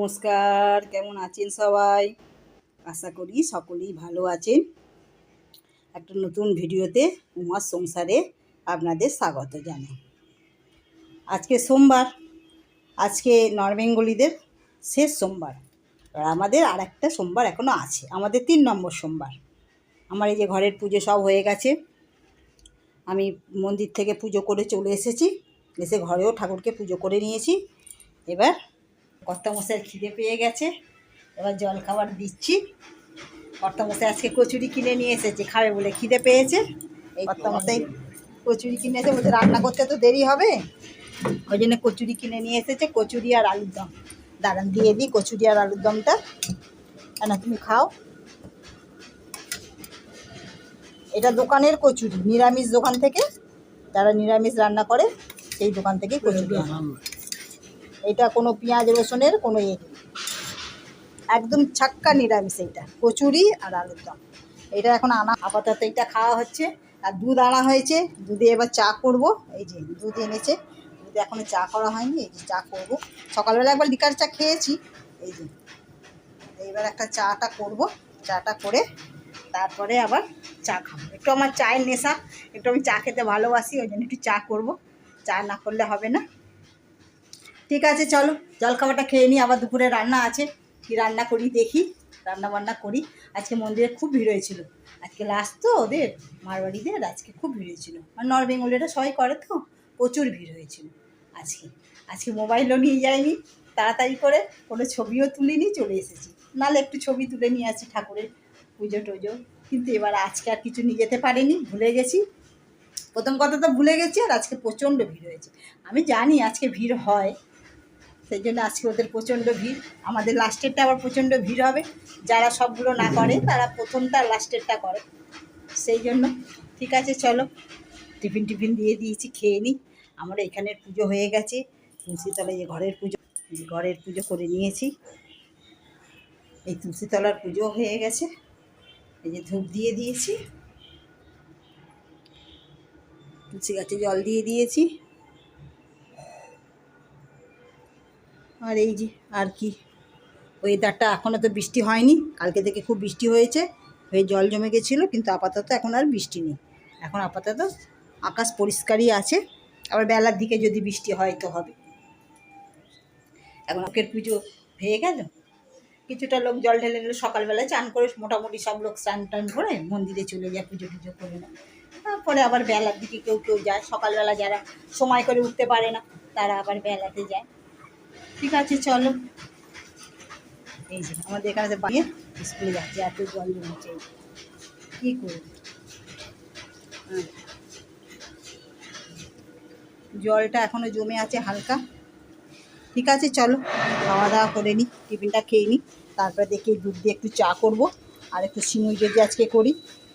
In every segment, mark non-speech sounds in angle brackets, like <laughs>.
নমস্কার, কেমন আছেন সবাই? আশা করি সকলেই ভালো আছেন। একটা নতুন ভিডিওতে উমার সংসারে আপনাদের স্বাগত জানাই। আজকে সোমবার, আজকে নরবেঙ্গলিদের শেষ সোমবার। আর আমাদের আর একটা সোমবার এখনও আছে, আমাদের তিন নম্বর সোমবার। আমার এই যে ঘরের পুজো সব হয়ে গেছে। আমি মন্দির থেকে পুজো করে চলে এসেছি, এসে ঘরেও ঠাকুরকে পুজো করে নিয়েছি। এবার কর্তামশাইয়ের খিদে পেয়ে গেছে। এবার জল খাবার দিচ্ছি। কর্তামশাই আজকে কচুরি কিনে নিয়ে এসেছে, খাবে বলে খিদে পেয়েছে। এই কর্তামশাই কচুরি কিনে এসে বলছে রান্না করতে তো দেরি হবে। ওই জন্য কচুরি কিনে নিয়ে এসেছে, কচুরি আর আলুর দম। দাঁড়ান, দিয়ে দিই কচুরি আর আলুর দমটা। না তুমি খাও। এটা দোকানের কচুরি, নিরামিষ দোকান থেকে, যারা নিরামিষ রান্না করে, সেই দোকান থেকে কচুরি এটা কোনো পেঁয়াজ রসুনের কোনো ইয়ে নেই। একদম ছাক্কা নিরামিষ এইটা, কচুরি আর আলুর দম। এটা এখন আনা, আপাতত এটা খাওয়া হচ্ছে। আর দুধ আনা হয়েছে, দুধে এবার চা করব। এই যে দুধ এনেছে, দুধে এখনও চা করা হয়নি, এই যে চা করব। সকালবেলা একবার লিকার চা খেয়েছি, এই যে। এইবার একটা চাটা করব, চাটা করে তারপরে আবার চা খাব। একটু আমার চায়ের নেশা, একটু আমি চা খেতে ভালোবাসি, ওই জন্য একটু চা করব। চা না করলে হবে না। ঠিক আছে, চলো। জলখাবারটা খেয়ে নিই, আবার দুপুরে রান্না আছে। কি রান্না করি দেখি রান্না বান্না করি। আজকে মন্দিরে খুব ভিড় হয়েছিল। আজকে লাস্ট তো ওদের, মারবাড়িদের, আজকে খুব ভিড় হয়েছিল। আর নর্থ বেঙ্গলিরা সবাই করে তো, প্রচুর ভিড় হয়েছিল আজকে। আজকে মোবাইলও নিয়ে যাইনি, তাড়াতাড়ি করে কোনো ছবিও তুলিনি, চলে এসেছি। নাহলে একটু ছবি তুলে নিয়ে আসি ঠাকুরের পুজো টুজো। কিন্তু এবার আজকে আর কিছু নিয়ে যেতে পারিনি, ভুলে গেছি। প্রথম কথা তো ভুলে গেছি, আর আজকে প্রচণ্ড ভিড় হয়েছে। আমি জানি আজকে ভিড় হয় সেই জন্য আজকে ওদের প্রচণ্ড ভিড়। আমাদের লাস্টেরটা আবার প্রচণ্ড ভিড় হবে। যারা সবগুলো না করে, তারা প্রথমটা লাস্টেরটা করে। সেই জন্য, ঠিক আছে, চলো। টিফিন টিফিন দিয়ে দিয়েছি, খেয়ে নিই আমার এখানের পুজো হয়ে গেছে। তুলসীতলায় যে ঘরের পুজো ঘরের পুজো করে নিয়েছি। এই তুলসীতলার পুজো হয়ে গেছে। এই যে ধূপ দিয়ে দিয়েছি। তুলসী গাছে জল দিয়ে দিয়েছি। আর এই যে, আর কি? ওয়েদারটা এখনও তো বৃষ্টি হয়নি। কালকে থেকে খুব বৃষ্টি হয়েছে। হয়ে জল জমে গেছিল, কিন্তু আপাতত এখন আর বৃষ্টি নেই। এখন আপাতত আকাশ পরিষ্কারই আছে। আবার বেলার দিকে যদি বৃষ্টি হয় তো হবে। এখন লোকের পুজো হয়ে গেল। কিছুটা লোক জল ঢেলে নিল, সকালবেলায় চান করে মোটামুটি সব লোক স্নান টান করে মন্দিরে চলে যায়, পুজো টুজো করে নেয়। তারপরে আবার বেলার দিকে কেউ কেউ যায়। সকালবেলা যারা সময় করে উঠতে পারে না, তারা আবার বেলাতে যায়। ঠিক আছে, চলো। এই যে আমাদের এখানে যে বানিয়ে স্কুলে যাচ্ছে, এত জল জমেছে। কী করব? হ্যাঁ। জলটা এখনও জমে আছে হালকা। ঠিক আছে, চলো খাওয়া দাওয়া করে নিই টিফিনটা খেয়ে নিই তারপরে দেখি দুধ দিয়ে একটু চা করব, আর একটু সিমুই যদি আজকে করি।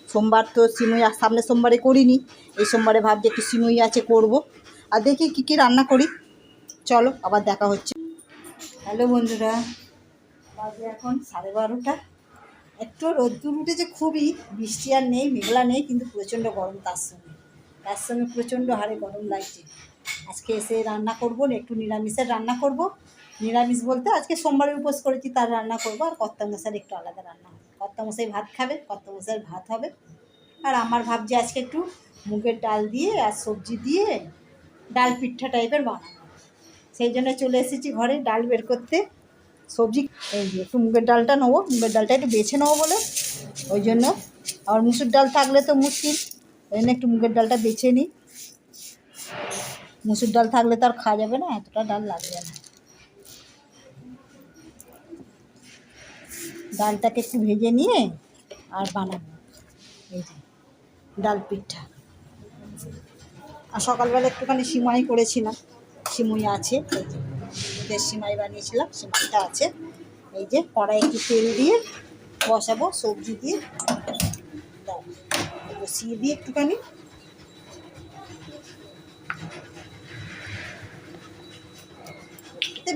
সোমবার তো সিমুই সামনের সোমবারে করিনি, এই সোমবারে ভাবছি একটু সিমুই আছে করব। আর দেখি কী কী রান্না করি। চলো, আবার দেখা হচ্ছে। হ্যালো বন্ধুরা, বাজে এখন সাড়ে বারোটা। একটু রোদ্দুর উঠেছে খুবই, বৃষ্টি আর নেই, মেঘলা নেই, কিন্তু প্রচণ্ড গরম তার সঙ্গে। তার সঙ্গে প্রচণ্ড হারে গরম লাগছে। আজকে এসে রান্না করব, একটু নিরামিষের রান্না করব। নিরামিষ বলতে আজকে সোমবারের উপোস করেছি, তার রান্না করব, আর কর্তা মশার একটু আলাদা রান্না হবে। কর্তা মশাই ভাত খাবে কর্তা মশাইয়ের ভাত হবে। আর আমার ভাবছি আজকে একটু মুগের ডাল দিয়ে আর সবজি দিয়ে ডাল পিঠা টাইপের বানাবো। সেই জন্য চলে এসেছি ঘরে, ডাল বের করতে। সবজি, এই যে একটু মুগের ডালটা নেব মুগের ডালটা একটু বেছে নেব বলে। ওই জন্য। আর মুসুর ডাল থাকলে তো মুশকিল, ওই জন্য একটু মুগের ডালটা বেছে নিই। মুসুর ডাল থাকলে তো আর খাওয়া যাবে না, এতটা ডাল লাগবে না। ডালটাকে একটু ভেজে নিয়ে আর বানাবো। এই যে ডাল পিঠা। আর সকালবেলা একটুখানি সিমাই করেছিলাম। সিমুই আছে। এই যে দুধের সিমাই বানিয়েছিলাম সিমাইটা আছে। এই যে কড়াই একটু তেল দিয়ে বসাবো, সবজি দিয়ে। বসিয়ে দিয়ে একটুখানি।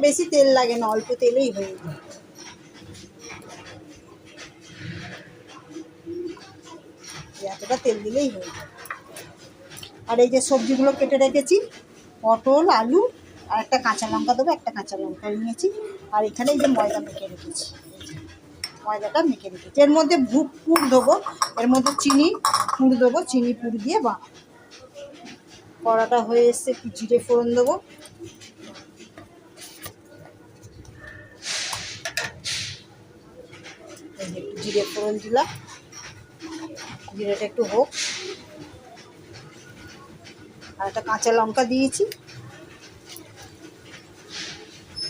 বেশি তেল লাগে না, অল্প তেলেই হয়ে যায়। এতটা তেল দিলেই হয়ে যায়। আর এই যে সবজিগুলো কেটে রেখেছি পটল, আলু, আর একটা কাঁচা লঙ্কা দেবো, একটা কাঁচা লঙ্কা নিয়েছি। আর এখানে এই যে ময়দা মেখে রেখেছি। ময়দাটা মেখে রেখেছি। এর মধ্যে ভুক পুর দেবো। এর মধ্যে চিনি পুর দেবো। চিনি পুর দিয়ে বা কড়াটা হয়ে এসছে, একটু জিরে ফোড়ন দেবো। জিরে ফোড়ন দিলাম। জিরেটা একটু হোক। আর একটা কাঁচা লঙ্কা দিয়েছি।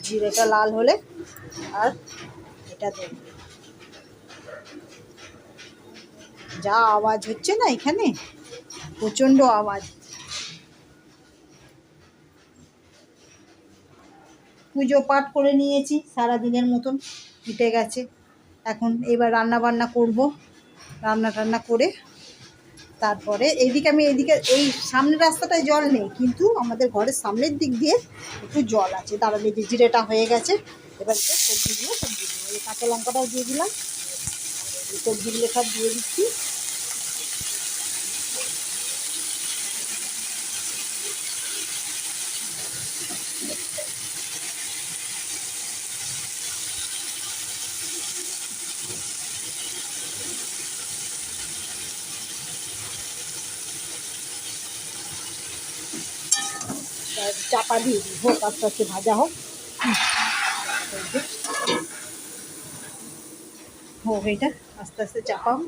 জিরেটা লাল হলে আর এটা দেব। যা আওয়াজ হচ্ছে না এখানে? প্রচণ্ড আওয়াজ। পুজো পাঠ করে নিয়েছি সারা দিনের মতন কেটে গেছে। এখন এবার রান্না বান্না করব। রান্না টান্না করে তারপরে এইদিকে আমি এইদিকে, এই সামনের রাস্তাটায় জল নেই, কিন্তু আমাদের ঘরের সামনের দিক দিয়ে একটু জল আছে। দাঁড়ালে যে জিরেটা হয়ে গেছে, এবার সবজিগুলো সবজি কাঁচা লঙ্কাটাও দিয়ে দিলাম। সবজিগুলো সব দিয়ে দিচ্ছি আর চাপা দিয়ে হোক, আস্তে আস্তে ভাজা হোক। হোক, এইটা আস্তে আস্তে চাপা হোক।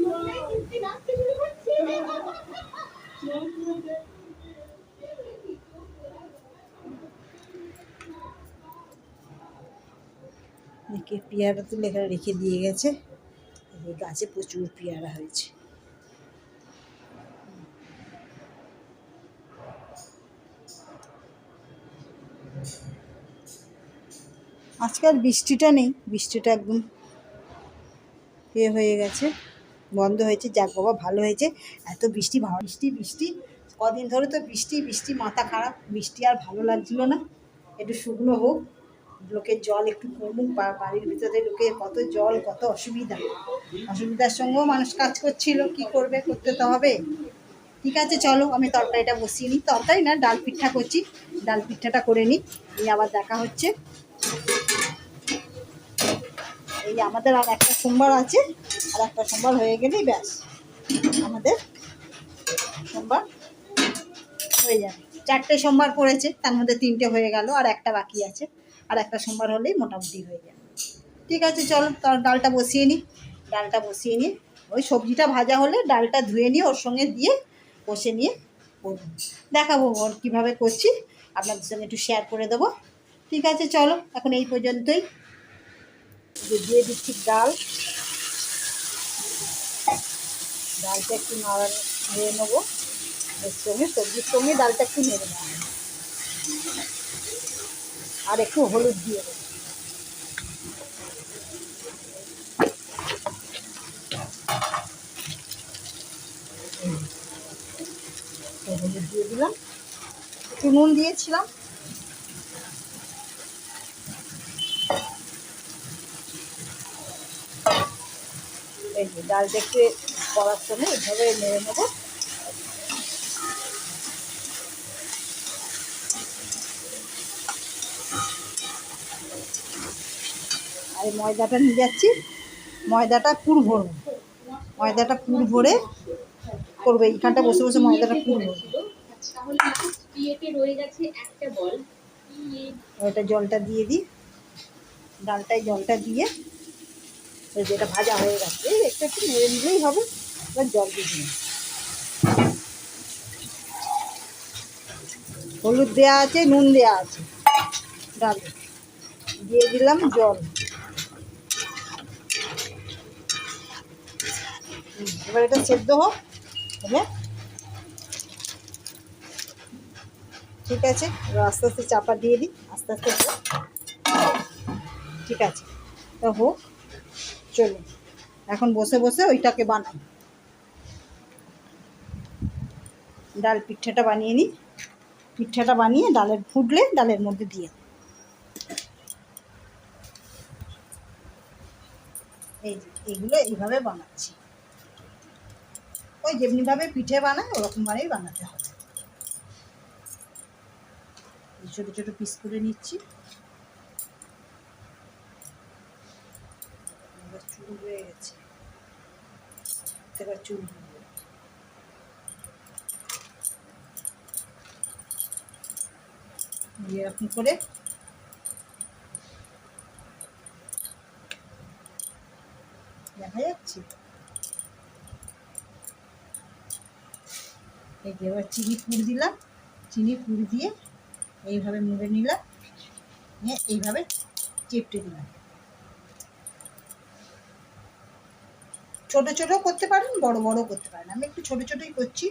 একে পেয়ারা তুলে এখানে রেখে দিয়ে গেছে গাছে প্রচুর পেয়ারা হয়েছে আজকাল বৃষ্টিটা নেই, বৃষ্টিটা একদম এ হয়ে গেছে, বন্ধ হয়েছে, যাক বাবা, ভালো হয়েছে, এত বৃষ্টি বৃষ্টি বৃষ্টি, কদিন ধরে তো বৃষ্টি বৃষ্টি, মাথা খারাপ, বৃষ্টি আর ভালো লাগছিল না, একটু শুকনো হোক, লোকের জল একটু কমুক বাড়ির ভিতরে লোকের কত জল, কত অসুবিধা, অসুবিধার সঙ্গেও মানুষ কাজ করছিল, কি করবে, করতে তো হবে, ঠিক আছে, চলো, আমি তরকারিটা বসিয়ে নিই, তরকারি না, ডাল পিঠা করছি, ডাল পিঠাটা করে নিই আবার দেখা হচ্ছে। এই আমাদের আর একটা সোমবার আছে, আর একটা সোমবার হয়ে গেলেই ব্যাস। আমাদের সোমবার হয়ে যাবে। চারটে সোমবার পড়েছে, তার মধ্যে তিনটে হয়ে গেল, আর একটা বাকি আছে। আর একটা সোমবার হলেই মোটামুটি হয়ে যাবে। ঠিক আছে, চলো, তার ডালটা বসিয়ে নিই ডালটা বসিয়ে নিয়ে, ওই সবজিটা ভাজা হলে ডালটা ধুয়ে নিয়ে ওর সঙ্গে দিয়ে কষে নিয়ে করব। দেখাবো ওর কীভাবে করছি। আপনাদের সঙ্গে একটু শেয়ার করে দেবো। ঠিক আছে, চলো, এখন এই পর্যন্তই। যে দিয়ে দিচ্ছি ডাল। ডালটা একটু নাড়া নেড়ে নেব। সঙ্গে সবজির সঙ্গে ডালটা একটু নেড়ে নেওয়া আর একটু হলুদ দিয়ে দেবো। হলুদ দিয়ে দিলাম। একটু নুন দিয়েছিলাম। এই যে ডালটা একটু করার সময় এইভাবে নেড়ে নেব। আর ময়দাটা নিয়ে যাচ্ছি। ময়দাটা পুর ভরবো ময়দাটা পুর ভরে করবে। এইখানটা বসে বসে ময়দাটা পুর ভরবো বল। ওইটা জলটা দিয়ে দিই। ডালটায় জলটা দিয়ে যেটা ভাজা হয়ে গেছে একটু একটু নেড়ে নিলেই হবে, এবার জল দিয়ে দিন হলুদ দেওয়া আছে, নুন দেওয়া আছে, ডাল। দিয়ে দিলাম জল। এবার এটা সেদ্ধ হোক হলে ঠিক আছে, এবার আস্তে আস্তে চাপা দিয়ে দিই, আস্তে আস্তে। ঠিক আছে, তা হোক। চলো। এখন বসে বসে ওইটাকে বানাই। ডাল পিঠাটা বানিয়ে নিই। পিঠাটা বানিয়ে ডালের ফুটলে ডালের মধ্যে দিয়ে। এই এইগুলো এইভাবে বানাচ্ছি। ওই যেমনিভাবে পিঠে বানায় ওরকমভাবেই বানাতে হবে। ছোটো ছোটো পিস করে নিচ্ছি এবার চুল হয়ে গেছে এবার চুল। এরকম করে দেখা যাচ্ছে? এই যে এবার চিনি পুর দিলাম। চিনি পুর দিয়ে এইভাবে মুড়ে নিলাম। নিয়ে এইভাবে চেপটে দিলাম। ছোট ছোট করতে পারেন, বড় বড় করতে পারেন। আমি একটু ছোট ছোটই করছি।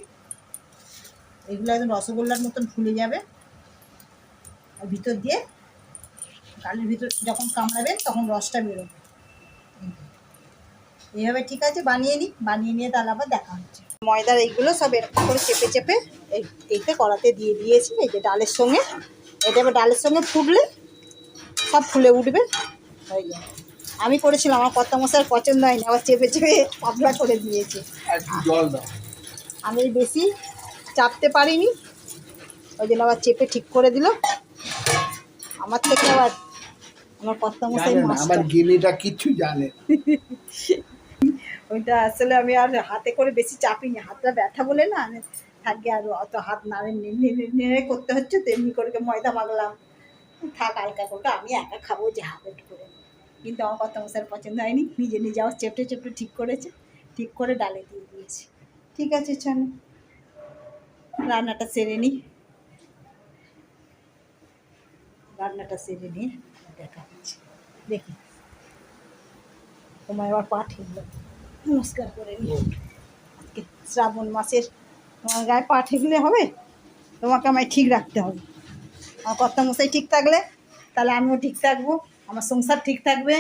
এগুলো একদম রসগোল্লার মতন ফুলে যাবে। আর ভিতর দিয়ে গালের ভিতর যখন কামড়াবেন, তখন রসটা বেরোবে। এইভাবে ঠিক আছে, বানিয়ে নিই। বানিয়ে নিয়ে তাহলে আবার দেখা হচ্ছে। ময়দার এইগুলো সব এরকম করে চেপে চেপে এই এইতে কড়াতে দিয়ে দিয়েছি, এই যে ডালের সঙ্গে। এটা এবার ডালের সঙ্গে ফুটলে সব ফুলে উঠবে। হয়ে যাবে আমি করেছিলাম আমার কর্তা মশার পছন্দ হয়নি আবার চেপে চেপে পাতলা করে দিয়েছে। আমি বেশি চাপতে পারিনি ওই জন্য আবার চেপে ঠিক করে দিল। আমার থেকে আবার আমার কর্তা মশাই আমার গিনিটা কিচ্ছু জানে। <laughs> ওইটা আসলে আমি আর হাতে করে বেশি চাপিনি হাতটা ব্যথা বলে না আমি থাকি আর অত হাত নাড়ে নেড়ে নেড়ে করতে হচ্ছে তেমনি করে ময়দা মাগলাম থাক হালকা করে আমি একা খাব যে হাতে করে। কিন্তু আমার কত মশার পছন্দ হয়নি। নিজে নিজে আবার চেপটে চেপটে ঠিক করেছে ঠিক করে ডালে দিয়ে দিয়েছে। ঠিক আছে চলো। রান্নাটা সেরে নিই রান্নাটা সেরে নিয়ে দেখা হচ্ছে দেখি। তোমার আবার পা ঠিকলো নমস্কার করে নি। আজকে শ্রাবণ মাসের। তোমার গায়ে পা ঠেকলে হবে? তোমাকে আমায় ঠিক রাখতে হবে। আমার কর্তা মশাই ঠিক থাকলে তাহলে আমিও ঠিক থাকব। আমার সংসার ঠিক থাকবে,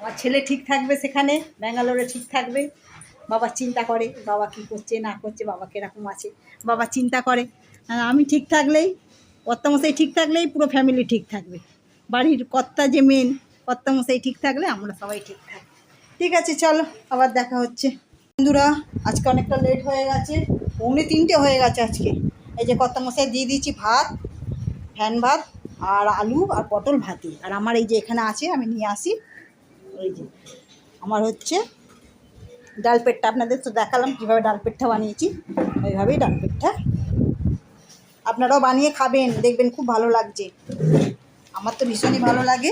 আমার ছেলে ঠিক থাকবে সেখানে, ব্যাঙ্গালোরে ঠিক থাকবে। বাবা চিন্তা করে বাবা কি করছে, না করছে, বাবা কীরকম আছে, বাবা চিন্তা করে। আর আমি ঠিক থাকলেই, কর্তামশাই ঠিক থাকলেই পুরো ফ্যামিলি ঠিক থাকবে। বাড়ির কর্তা যে মেন কর্তামশাই ঠিক থাকলে আমরা সবাই ঠিক থাকব। ঠিক আছে, চলো, আবার দেখা হচ্ছে। বন্ধুরা, আজকে অনেকটা লেট হয়ে গেছে, পৌনে তিনটে হয়ে গেছে আজকে। এই যে কর্তামশাই দিয়ে দিয়েছি ভাত, ফ্যান ভাত আর আলু আর পটল ভাতি। আর আমার এই যে এখানে আছে, আমি নিয়ে আসি। ওই যে, আমার হচ্ছে ডাল পেটটা। আপনাদের তো দেখালাম কীভাবে ডাল পেটটা বানিয়েছি। ওইভাবেই ডাল পেটটা। আপনারাও বানিয়ে খাবেন, দেখবেন খুব ভালো লাগছে। আমার তো ভীষণই ভালো লাগে।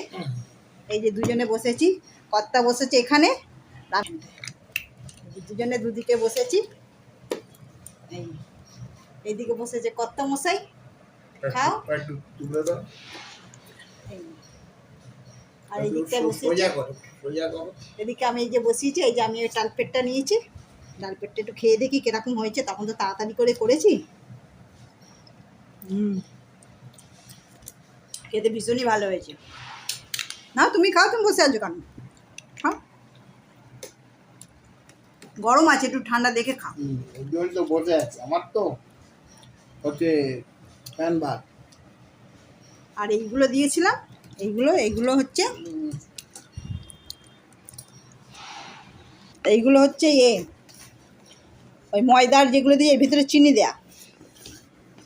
এই যে দুজনে বসেছি, কর্তা বসেছে এখানে। দুজনে দুদিকে বসেছি। এই, এইদিকে বসেছে কর্তা মশাই। খাও আর এদিকে আমি এই যে বসিয়েছি এই যে আমি ওই ডাল পেটটা নিয়েছি। ডাল পেটটা একটু খেয়ে দেখি কীরকম হয়েছে তখন তো তাড়াতাড়ি করে করেছি। হুম। খেতে ভীষণই ভালো হয়েছে। না তুমি খাও তুমি বসে আছো কেন? খাও। গরম আছে একটু ঠান্ডা দেখে খাও। বসে আছে। আমার তো হচ্ছে ফ্যান ভাত আর এইগুলো দিয়েছিলাম এইগুলো এইগুলো হচ্ছে এইগুলো হচ্ছে এ ওই ময়দার যেগুলো দিয়ে এর ভিতরে চিনি দেয়া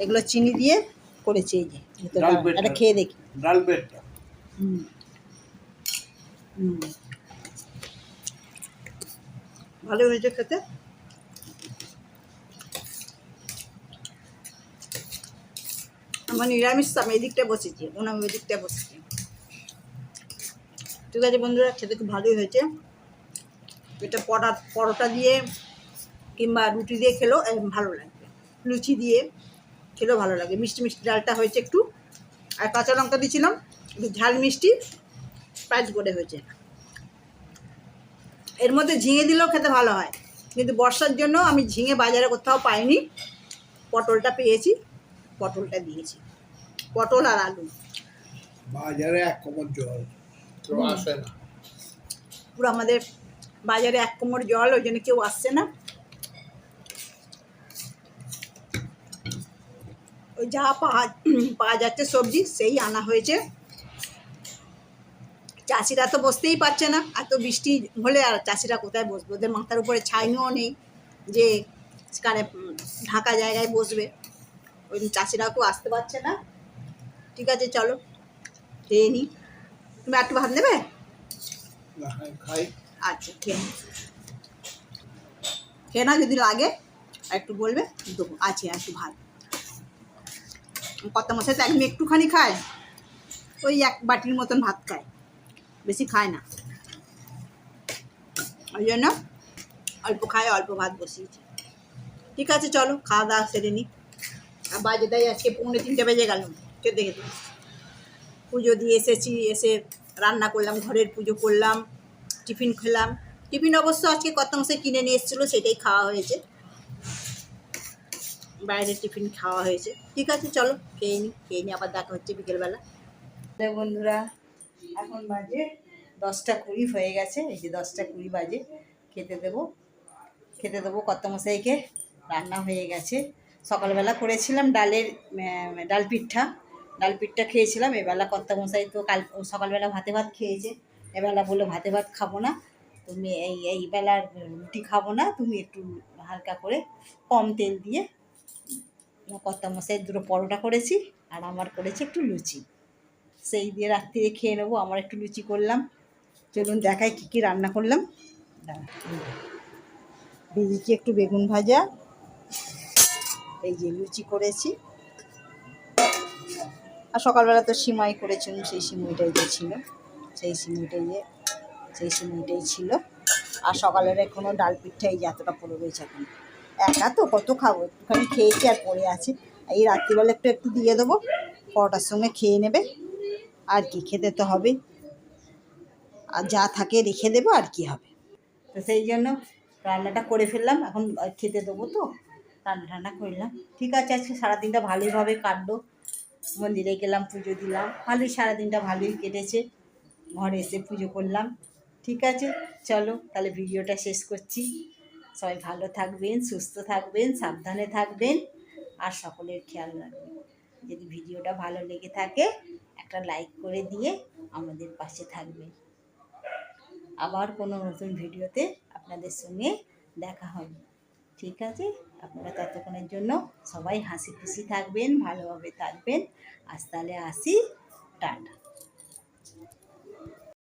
এগুলো চিনি দিয়ে করেছি এই যে এটা খেয়ে দেখি। ডাল পেটটা। হুম। হুম। ভালো হয়েছে খেতে? আমার নিরামিষ, আমি এদিকটা বসেছি ওনাম ওই দিকটা বসেছি। ঠিক আছে বন্ধুরা, খেতে খুব ভালোই হয়েছে। এটা পরোটা পরোটা দিয়ে কিংবা রুটি দিয়ে খেলেও ভালো লাগবে। লুচি দিয়ে খেলেও ভালো লাগে। মিষ্টি মিষ্টি ডালটা হয়েছে একটু। আর কাঁচা লঙ্কা দিয়েছিলাম, একটু ঝাল মিষ্টি, স্পাইস করে হয়েছে। এর মধ্যে ঝিঙে দিলেও খেতে ভালো হয়। কিন্তু বর্ষার জন্য আমি ঝিঙে বাজারে কোথাও পাইনি। পটলটা পেয়েছি। পটলটা দিয়েছি। পটল আর আলু। বাজারে এক কোমর জল আসে না। পুরো আমাদের বাজারে এক কোমর জল ওই জন্য কেউ আসছে না। ওই যা পাওয়া পাওয়া যাচ্ছে সবজি সেই আনা হয়েছে। চাষিরা তো বসতেই পারছে না। এত বৃষ্টি হলে আর চাষিরা কোথায় বসবে? ওদের মাথার উপরে ছাইনিও নেই যে উম, ঢাকা জায়গায় বসবে। ওই চাষিরাও কেউ আসতে পারছে না। ঠিক আছে চলো খেয়ে নিই তুমি আর একটু ভাত নেবে? আচ্ছা খেয়ে। খেয়ে না যদি লাগে একটু বলবে দেবো। আছে একটু ভাত। কত মশাই তো একদিন একটুখানি খায়। ওই এক বাটির মতন ভাত খায়। বেশি খায় না। ওই জন্য অল্প খায় অল্প ভাত বসিয়েছি। ঠিক আছে চলো খাওয়া দাওয়া সেরে নিই বাজে তাই আজকে পৌনে তিনটে বেজে গেল। খেতে খেতে পুজো দিয়ে এসেছি, এসে রান্না করলাম, ঘরের পুজো করলাম, টিফিন খেলাম। টিফিন অবশ্য আজকে কত মাসে কিনে নিয়ে এসেছিল, সেটাই খাওয়া হয়েছে। বাইরের টিফিন খাওয়া হয়েছে। ঠিক আছে, চলো, খেয়ে নিই খেয়ে নিই আবার দেখা হচ্ছে বিকেলবেলা। বন্ধুরা, এখন বাজে দশটা কুড়ি হয়ে গেছে, এই যে দশটা কুড়ি বাজে। খেতে দেবো খেতে দেবো কত মশাইকে রান্না হয়ে গেছে। সকালবেলা করেছিলাম ডালের ডাল পিঠা। ডাল পিঠা খেয়েছিলাম, এবেলা কর্তা মশাই তো কাল সকালবেলা ভাতে ভাত খেয়েছে। এবেলা বলল, ভাতে ভাত খাব না, তুমি এই এই বেলার রুটি খাব না, তুমি একটু হালকা করে কম তেল দিয়ে কর্তা মশাই দুটো পরোটা করেছি, আর আমার করেছি একটু লুচি। সেই দিয়ে রাত্রিরে খেয়ে নেব, আমার একটু লুচি করলাম। চলুন দেখাই কী কী রান্না করলাম। ভেজেছি একটু বেগুন ভাজা এই যে লুচি করেছি। আর সকালবেলা তো সিমাই করেছিলাম, সেই সিমুইটাই যে ছিল, সেই সিমুইটাই যে, সেই সিমুইটাই ছিল। আর সকালের এখনও ডাল পিঠাই যে এতটা পড়ে রয়েছে এখন। একা তো কত খাব, একটুখানি খেয়েছি আর পড়ে আছে। এই রাত্রিবেলা একটু একটু দিয়ে দেবো, পরোটার সঙ্গে খেয়ে নেবে। আর কি খেতে তো হবে। আর যা থাকে রেখে দেবো, আর কি হবে। তো সেই জন্য রান্নাটা করে ফেললাম, এখন খেতে দেবো তো। রান্না টান্না করলাম ঠিক আছে, আজকে সারাদিনটা ভালোইভাবে কাটলো। মন্দিরে গেলাম, পুজো দিলাম। ভালোই সারাদিনটা ভালোই কেটেছে। ঘরে এসে পুজো করলাম। ঠিক আছে, চলো তাহলে ভিডিওটা শেষ করছি। সবাই ভালো থাকবেন, সুস্থ থাকবেন, সাবধানে থাকবেন, আর সকলের খেয়াল রাখবেন। যদি ভিডিওটা ভালো লেগে থাকে, একটা লাইক করে দিয়ে আমাদের পাশে থাকবেন। আবার কোনো নতুন ভিডিওতে আপনাদের সঙ্গে দেখা হবে। ঠিক আছে? আপনারা ততক্ষণের জন্য সবাই হাসি খুশি থাকবেন ভালোভাবে থাকবেন। আজ তাহলে আসি। টাটা।